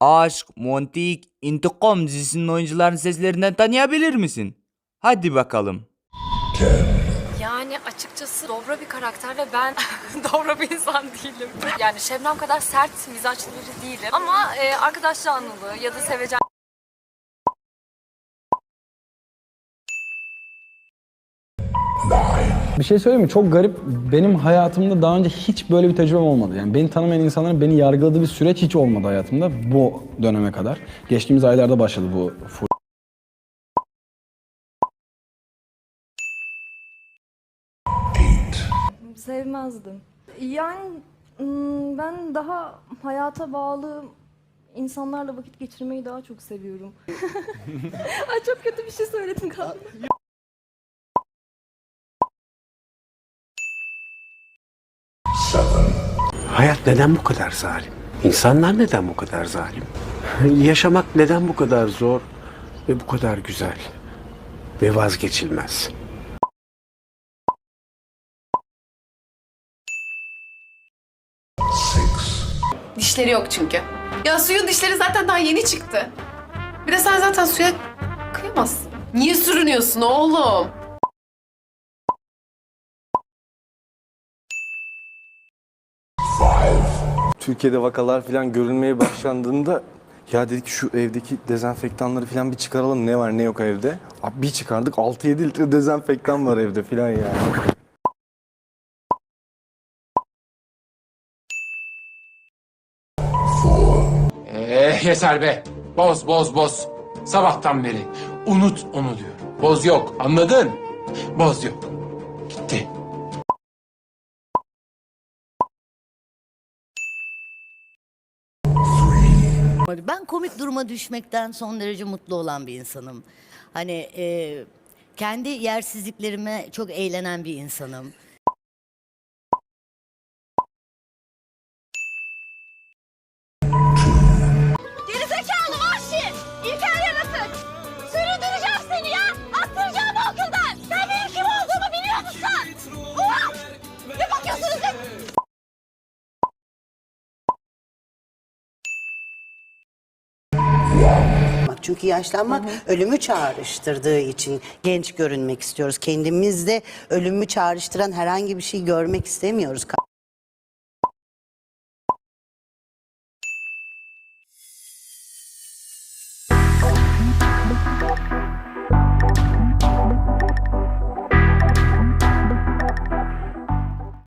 Aşk, Montik, İntikam dizisinin oyuncuların seslerinden tanıyabilir misin? Hadi bakalım. Yani açıkçası dobra bir karakter ve ben dobra bir insan değilim. Yani Şebnem kadar sert mizaçlı biri değilim. Ama e, arkadaş canlılığı ya da sevecen Bir şey söyleyeyim mi? Çok garip. Benim hayatımda daha önce hiç böyle bir tecrübem olmadı. Yani beni tanımayan insanların beni yargıladığı bir süreç hiç olmadı hayatımda bu döneme kadar. Geçtiğimiz aylarda başladı bu full. Sevmezdim. Yani ım, ben daha hayata bağlı insanlarla vakit geçirmeyi daha çok seviyorum. Ay çok kötü bir şey söyledim galiba. Hayat neden bu kadar zalim? İnsanlar neden bu kadar zalim? Yaşamak neden bu kadar zor ve bu kadar güzel ve vazgeçilmez? Dişleri yok çünkü. Ya suyun dişleri zaten daha yeni çıktı. Bir de sen zaten suya kıyamazsın. Niye sürünüyorsun oğlum? Türkiye'de vakalar falan görülmeye başlandığında ya dedik şu evdeki dezenfektanları falan bir çıkaralım ne var ne yok evde. Abi bir çıkardık 6-7 litre dezenfektan var evde falan yani. Eh yeter be. Boz boz boz. Sabahtan beri. Unut onu diyor. Boz yok. Anladın? Boz yok. Gitti. Ben komik duruma düşmekten son derece mutlu olan bir insanım. Hani e, kendi yersizliklerime çok eğlenen bir insanım. Çünkü yaşlanmak ölümü çağrıştırdığı için genç görünmek istiyoruz. Kendimizde ölümü çağrıştıran herhangi bir şey görmek istemiyoruz.